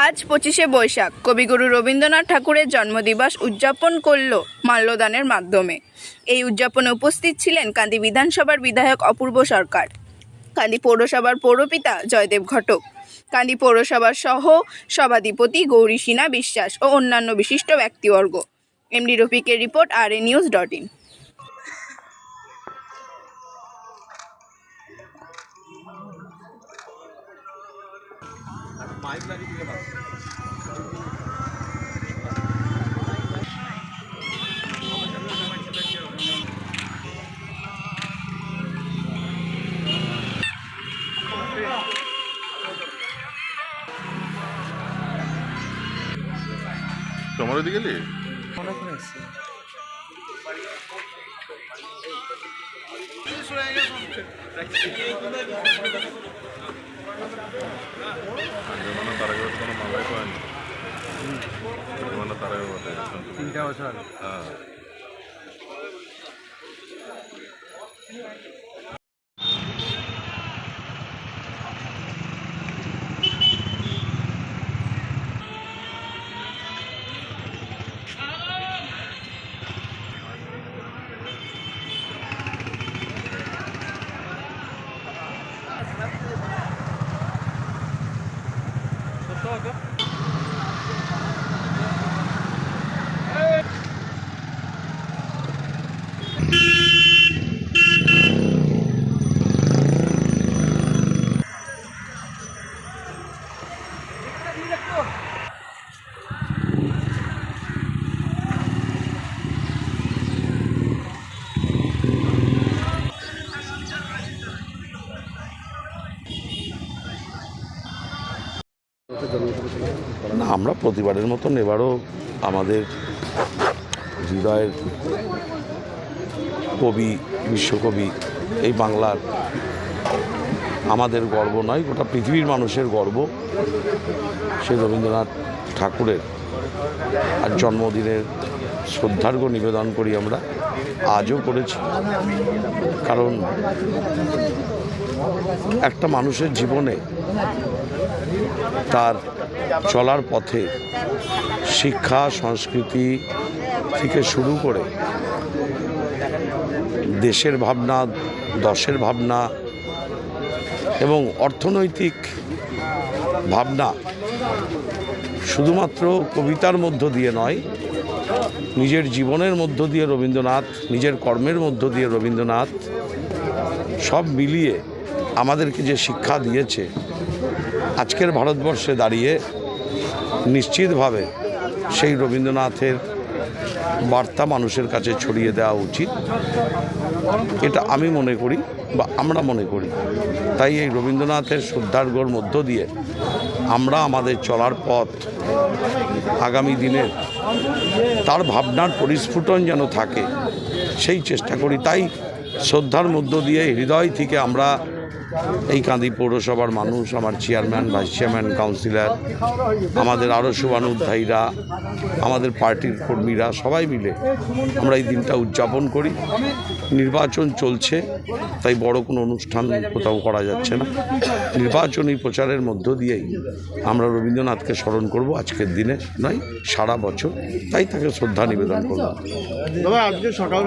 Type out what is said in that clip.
আজ পঁচিশে বৈশাখ। কবিগুরু রবীন্দ্রনাথ ঠাকুরের জন্মদিবস উদযাপন করল মাল্যদানের মাধ্যমে। এই উদযাপনে উপস্থিত ছিলেন কান্দি বিধানসভার বিধায়ক অপূর্ব সরকার, কান্দি পৌরসভার পৌরপিতা জয়দেব ঘটক, কান্দি পৌরসভার সহ সভাধিপতি গৌরী সিনহা বিশ্বাস ও অন্যান্য বিশিষ্ট ব্যক্তিবর্গ। MD রফিকের report R A news dot in. তোমার ওদিকে গেলি মানে তার আগে কোনো মামলাই করেনি মানে তার আগে বটে তিনটা বছর হ্যাঁ না, আমরা প্রতিবারের মতন এবারও আমাদের হৃদয়ের কবি, বিশ্বকবি, এই বাংলার আমাদের গর্ব নয়, গোটা পৃথিবীর মানুষের গর্ব। সেই রবীন্দ্রনাথ ঠাকুরের আর জন্মদিনের শ্রদ্ধার্ঘ নিবেদন করি আমরা, আজও করেছি। কারণ একটা মানুষের জীবনে তার চলার পথে শিক্ষা, সংস্কৃতি থেকে শুরু করে দেশের ভাবনা, দশের ভাবনা এবং অর্থনৈতিক ভাবনা শুধুমাত্র কবিতার মধ্য দিয়ে নয়, নিজের জীবনের মধ্য দিয়ে রবীন্দ্রনাথ, নিজের কর্মের মধ্য দিয়ে রবীন্দ্রনাথ সব মিলিয়ে আমাদেরকে যে শিক্ষা দিয়েছে আজকের ভারতবর্ষে দাঁড়িয়ে নিশ্চিতভাবে সেই রবীন্দ্রনাথের বার্তা মানুষের কাছে ছড়িয়ে দেওয়া উচিত। এটা আমি মনে করি বা আমরা মনে করি। তাই এই রবীন্দ্রনাথের শ্রদ্ধার্ঘর মধ্য দিয়ে আমরা আমাদের চলার পথ আগামী দিনের তার ভাবনার পরিস্ফুটন যেন থাকে, সেই চেষ্টা করি। তাই শ্রদ্ধার মধ্য দিয়ে হৃদয় থেকে আমরা এই কাঁদি পৌরসভার মানুষ, আমার চেয়ারম্যান ভাইস চেয়ারম্যান কাউন্সিলর আমাদের আরও শুভানুধ্যায়ীরা, আমাদের পার্টির কর্মীরা, সবাই মিলে আমরা এই দিনটা উদযাপন করি। নির্বাচন চলছে, তাই বড় কোনো অনুষ্ঠান কোথাও করা যাচ্ছে না। নির্বাচনী প্রচারের মধ্য দিয়েই আমরা রবীন্দ্রনাথকে স্মরণ করব, আজকের দিনে নয়, সারা বছর। তাই তাকে শ্রদ্ধা নিবেদন করব। আজকে সকাল